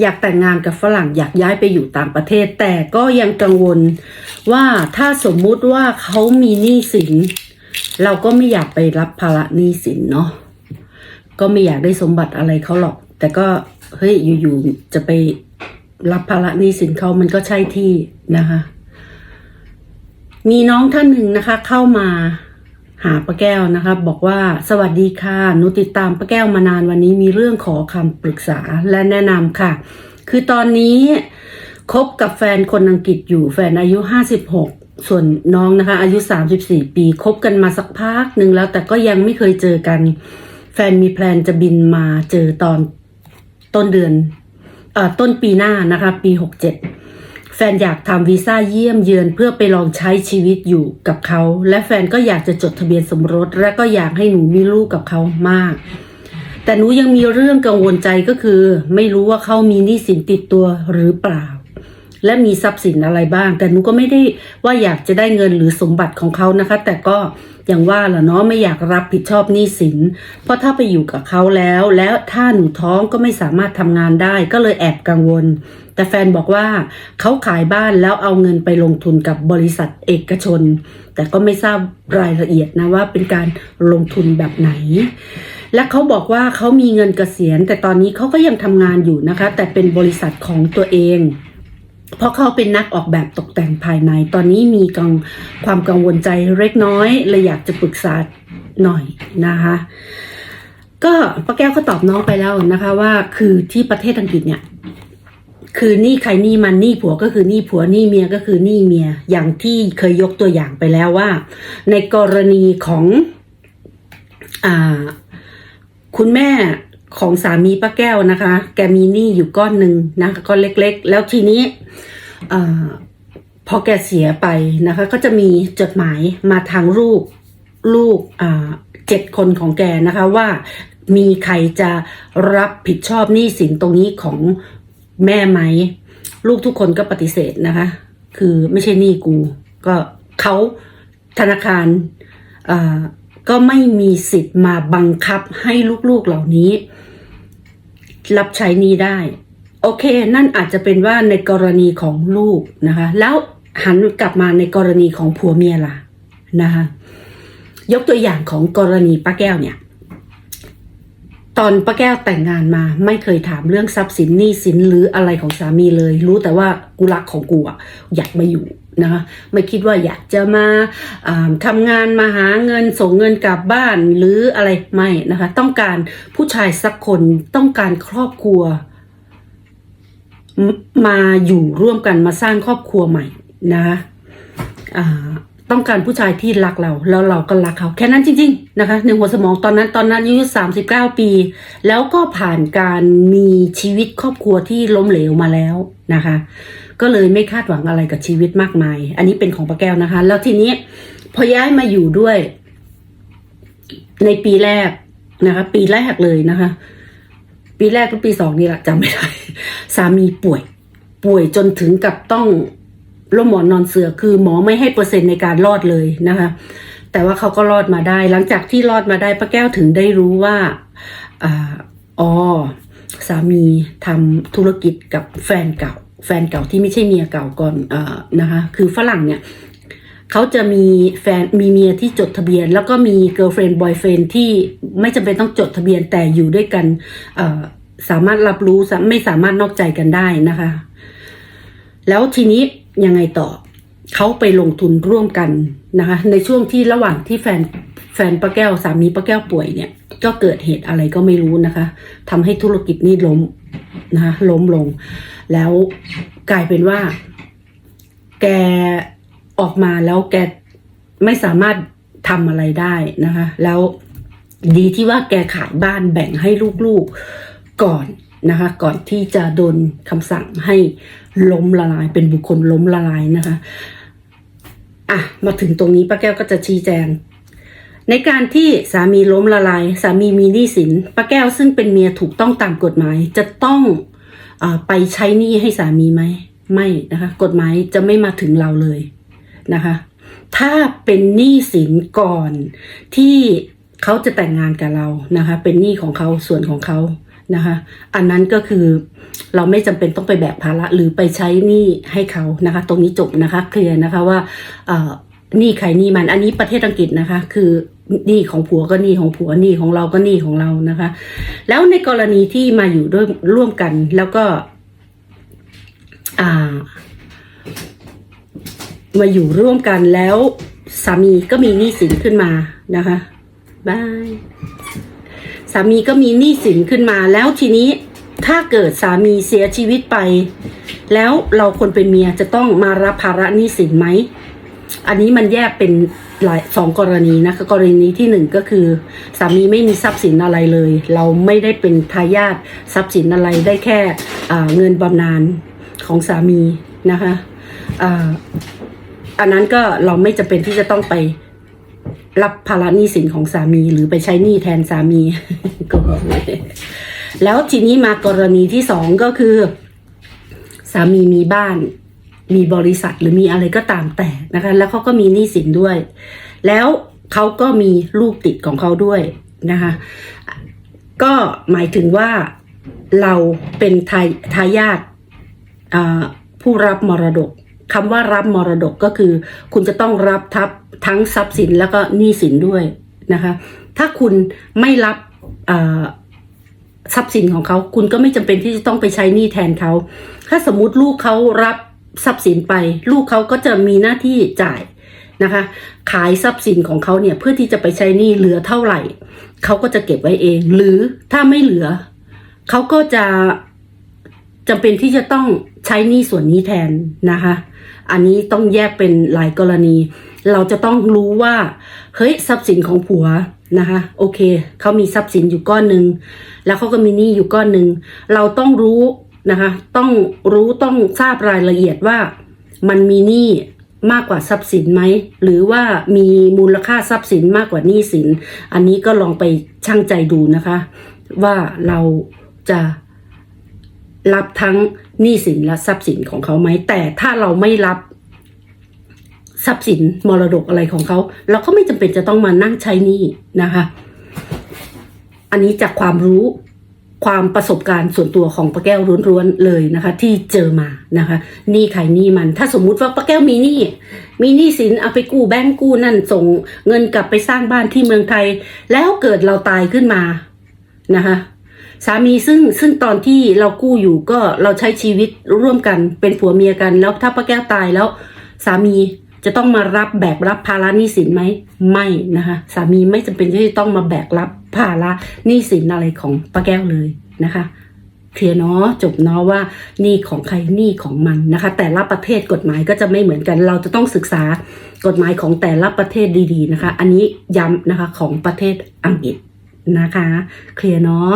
อยากแต่งงานกับฝรั่งอยากย้ายไปอยู่ต่างประเทศ แต่ก็ยังกังวลว่าถ้าสมมุติว่าเขามีหนี้สิน เราก็ไม่อยากไปรับภาระหนี้สินเนาะก็ไม่อยากได้สมบัติอะไรเขาหรอก แต่ก็เฮ้ยอยู่ๆจะไปรับภาระหนี้สินเขามันก็ใช่ที่นะคะ มีน้องท่านหนึ่งนะคะ เข้ามา หาป้าแก้วนะคะบอกว่าสวัสดีค่ะหนูติดตามป้าแก้วมานานวันนี้มีเรื่องขอคำปรึกษาและแนะนำค่ะ คือตอนนี้คบกับแฟนคนอังกฤษอยู่แฟนอายุ 56 ส่วนน้องนะคะ อายุ 34 ปีคบกันมาสักพักหนึ่งแล้วแต่ก็ยังไม่เคยเจอกัน แฟนมีแพลนจะบินมาเจอตอนต้นเดือนเอ่อต้นปีหน้านะคะ ปี 67 แฟนอยากทำวีซ่าเยี่ยมเยือนเพื่อไปลองใช้ชีวิตอยู่กับเขา และแฟนก็อยากจะจดทะเบียนสมรส และก็อยากให้หนูมีลูกกับเขามาก แต่หนูยังมีเรื่องกังวลใจก็คือ ไม่รู้ว่าเขามีหนี้สินติดตัวหรือเปล่า และมีทรัพย์สินอะไรบ้าง แต่หนูก็ไม่ได้ว่าอยากจะได้เงินหรือสมบัติของเขานะคะ แต่ก็อย่างว่าแหละเนาะไม่อยากรับผิดชอบหนี้สิน เพราะถ้าไปอยู่กับเขาแล้ว แล้วถ้าหนูท้องก็ไม่สามารถทำงานได้ ก็เลยแอบกังวล แต่แฟนบอกว่าเขาขายบ้านแล้วเอาเงินไปลงทุนกับบริษัทเอกชน แต่ก็ไม่ทราบรายละเอียดนะว่าเป็นการลงทุนแบบไหน และเขาบอกว่าเขามีเงินเกษียณ แต่ตอนนี้เขาก็ยังทำงานอยู่นะคะ แต่เป็นบริษัทของตัวเอง เพราะเขาเป็นนักออกแบบตกแต่งภายใน ตอนนี้มีกังความกังวลใจเล็กน้อยเลยอยากจะปรึกษาหน่อยนะคะ ก็ป้าแก้วก็ตอบน้องไปแล้วนะคะ ว่าคือที่ประเทศอังกฤษเนี่ยคือหนี้ใครหนี้มันหนี้ผัวก็คือหนี้ผัวหนี้เมียก็คือหนี้เมีย อย่างที่เคยยกตัวอย่างไปแล้วว่า ในกรณีของอคุณแม่ ของสามีป้าแก้วนะคะ แกมีหนี้อยู่ก้อนหนึ่งนะคะก้อนเล็กๆ แล้วทีนี้อพอแกเสียไปนะคะ ก็จะมีจดหมายมาทางลูกลูกเจ็ดคนของแกนะคะว่ามีใครจะรับผิดชอบหนี้สินตรงนี้ของแม่ไหม ลูกทุกคนก็ปฏิเสธนะคะ คือไม่ใช่หนี้กู ก็เขาธนาคารอ่า ก็ไม่มีสิทธิ์มาบังคับให้ลูกๆเหล่านี้ รับใช้นี้ได้ โอเค นั่นอาจจะเป็นว่าในกรณีของลูกนะคะ แล้วหันกลับมาในกรณีของผัวเมียล่ะนะคะยกตัวอย่างของกรณีป้าแก้วเนี่ย ตอนป้าแก้วแต่งงานมาไม่เคยถามเรื่องทรัพย์สินหนี้สินหรืออะไรของสามีเลย รู้แต่ว่ากูรักของกูอะอยากมาอยู่นะคะไม่คิดว่าอยากจะมาอ่าทำงานมาหาเงินส่งเงินกลับบ้านหรืออะไรไม่นะคะ ต้องการผู้ชายสักคนต้องการครอบครัวมมาอยู่ร่วมกันมาสร้างครอบครัวใหม่นะคะ ต้องการผู้ชายที่รักเรา แล้วเราก็รักเขา แค่นั้นจริง ๆ นะคะในหัวสมองตอนนั้นตอนนั้นอายุสามสิบเก้าปี แล้วก็ผ่านการมีชีวิตครอบครัวที่ล้มเหลวมาแล้วนะคะ ก็เลยไม่คาดหวังอะไรกับชีวิตมากมาย อันนี้เป็นของป้าแก้วนะคะ แล้วทีนี้พอย้ายมาอยู่ด้วย ในปีแรกนะคะ ปีแรกเลยนะคะ ปีแรกหรือปีสองนี่แหละจำไม่ได้สามีป่วย ป่วยจนถึงกับต้อง ร่มหมอนนอนเสือคือหมอไม่ให้เปอร์เซ็นต์ในการรอดเลยนะคะ แต่ว่าเขาก็รอดมาได้ หลังจากที่รอดมาได้ป้าแก้วถึงได้รู้ว่าอ๋อสามีทำธุรกิจกับแฟนเก่า แฟนเก่าที่ไม่ใช่เมียเก่าก่อนอนะคะ คือฝรั่งเนี่ยเขาจะมีแฟนมีเมียที่จดทะเบียน แล้วก็มี girlfriend boyfriend ที่ไม่จำเป็นต้องจดทะเบียนแต่อยู่ด้วยกันสามารถรับรู้ไม่สามารถนอกใจกันได้นะคะ แล้วทีนี้ ยังไงต่อเขาไปลงทุนร่วมกันนะคะ ในช่วงที่ระหว่างที่แฟนแฟนป้าแก้วสามีป้าแก้วป่วยเนี่ย ก็เกิดเหตุอะไรก็ไม่รู้นะคะทำให้ธุรกิจนี่ล้มนะคะล้มลง แล้วกลายเป็นว่า แกออกมาแล้วแกไม่สามารถทำอะไรได้นะคะ แล้วดีที่ว่าแกขายบ้านแบ่งให้ลูกๆก่อน นะคะก่อนที่จะโดนคำสั่งให้ล้มละลาย เป็นบุคคลล้มละลายนะคะอะมาถึงตรงนี้ป้าแก้วก็จะชี้แจง ในการที่สามีล้มละลาย สามีมีหนี้สินป้าแก้วซึ่งเป็นเมียถูกต้องตามกฎหมาย จะต้องอไปใช้หนี้ให้สามีไหมไม่นะคะ กฎหมายจะไม่มาถึงเราเลยนะคะ ถ้าเป็นหนี้สินก่อนที่เขาจะแต่งงานกับเรานะคะ เป็นหนี้ของเขาส่วนของเขา นะคะ อันนั้นก็คือเราไม่จำเป็นต้องไปแบกภาระหรือไปใช้หนี้ให้เขานะคะ ตรงนี้จบนะคะเคลียร์นะคะว่าเออหนี้ใครหนี้มันอันนี้ประเทศอังกฤษนะคะ คือหนี้ของผัวก็หนี้ของผัวหนี้ของเราก็หนี้ของเรานะคะ แล้วในกรณีที่มาอยู่ด้วยร่วมกันแล้วก็มาอยู่ร่วมกันแล้วสามีก็มีหนี้สินขึ้นมานะคะบาย สามีก็มีหนี้สินขึ้นมา แล้วทีนี้ถ้าเกิดสามีเสียชีวิตไป แล้วเราคนเป็นเมียจะต้องมารับภาระหนี้สินไหม อันนี้มันแยกเป็นหลายสองกรณีนะคะกรณีที่หนึ่งก็คือ สามีไม่มีทรัพย์สินอะไรเลย เราไม่ได้เป็นทายาททรัพย์สินอะไรได้แค่เงินบำนาญของสามีนะคะอันนั้นก็เราไม่จำเป็นที่จะต้องไป รับภาระหนี้สินของสามีหรือไปใช้หนี้แทนสามีก็บอเลยแล้วทีนี้มากรณีที่สองก็คือ สามีมีบ้าน มีบริษัทหรือมีอะไรก็ตามแต่นะคะ แล้วเขาก็มีหนี้สินด้วย แล้วเขาก็มีลูกติดของเขาด้วยนะคะ ก็หมายถึงว่าเราเป็นทายทายาทผู้รับมรดก คำว่ารับมรดกก็คือ คุณจะต้องรับทับทั้งทรัพย์สินแล้วก็หนี้สินด้วยนะคะ ถ้าคุณไม่รับทรัพย์สินของเขา คุณก็ไม่จำเป็นที่จะต้องไปใช้หนี้แทนเขา ถ้าสมมติลูกเขารับทรัพย์สินไป ลูกเขาก็จะมีหน้าที่จ่ายนะคะ ขายทรัพย์สินของเขาเนี่ยเพื่อที่จะไปใช้หนี้เหลือเท่าไหร่เขาก็จะเก็บไว้เอง หรือถ้าไม่เหลือเขาก็จะจำเป็นที่จะต้องใช้หนี้ส่วนนี้แทนนะคะ อันนี้ต้องแยกเป็นหลายกรณี เราจะต้องรู้ว่าเฮ้ยทรัพย์สินของผัวนะคะโอเคเขามีทรัพย์สินอยู่ก้อนหนึ่งแล้วเขาก็มีหนี้อยู่ก้อนหนึ่งเราต้องรู้นะคะต้องรู้ต้องทราบรายละเอียดว่ามันมีหนี้มากกว่าทรัพย์สินไหมหรือว่ามีมูลค่าทรัพย์สินมากกว่าหนี้สิน อันนี้ก็ลองไปชั่งใจดูนะคะ ว่าเราจะรับทั้ง หนี้สินและทรัพย์สินของเขาไหม แต่ถ้าเราไม่รับทรัพย์สินมรดกอะไรของเขา เราก็ไม่จำเป็นจะต้องมานั่งใช้หนี้นะคะ อันนี้จากความรู้ความประสบการณ์ส่วนตัวของป้าแก้วล้วนๆเลยนะคะ ที่เจอมานะคะหนี้ใครหนี้มัน ถ้าสมมุติว่าป้าแก้วมีหนี้มีหนี้สินเอาไปกู้แบงก์กู้นั่นส่งเงินกลับไปสร้างบ้านที่เมืองไทย แล้วเกิดเราตายขึ้นมานะคะ สามีซึ่งซึ่งตอนที่เรากู้อยู่ก็เราใช้ชีวิตร่วมกันเป็นผัวเมียกัน แล้วถ้าป้าแก้วตายแล้ว สามีจะต้องมารับแบกรับภาระหนี้สินไหมไม่นะคะสามีไม่จำเป็นที่จะต้องมาแบกรับภาระหนี้สินอะไรของป้าแก้วเลยนะคะเคลียร์เนาะจบเนาะว่านี้ของใครนี้ของมันนะคะ แต่ละประเทศกฎหมายก็จะไม่เหมือนกัน เราจะต้องศึกษากฎหมายของแต่ละประเทศดีๆนะคะ อันนี้ย้ำนะคะของประเทศอังกฤษนะคะ เคลียร์เนาะ